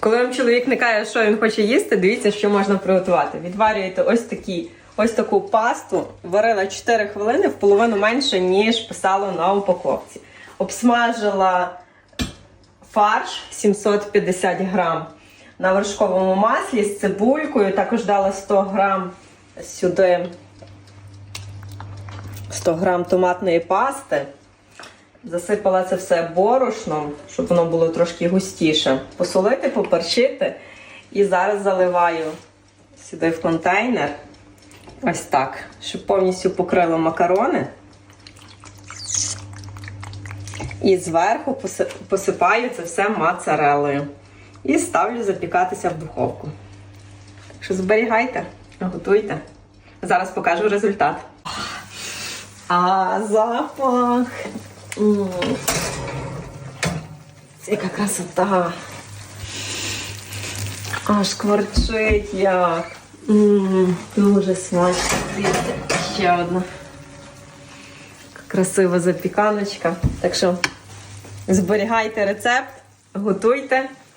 Коли вам чоловік не каже, що він хоче їсти, дивіться, що можна приготувати. Відварюєте ось такі, ось таку пасту, варила 4 хвилини, в половину менше, ніж писало на упаковці. Обсмажила фарш 750 грам на вершковому маслі з цибулькою. Також дала 100 грам сюди 100 грам томатної пасти. Засипала це все борошном, щоб воно було трошки густіше. Посолити, поперчити. І зараз заливаю сюди в контейнер. Ось так, щоб повністю покрило макарони. І зверху посипаю це все моцарелою. І ставлю запікатися в духовку. Так що зберігайте, готуйте. Зараз покажу результат. А запах. Яка красота. Аж кварчить як. Дуже смачно. Ще одна. Красива запіканочка. Так що зберігайте рецепт, готуйте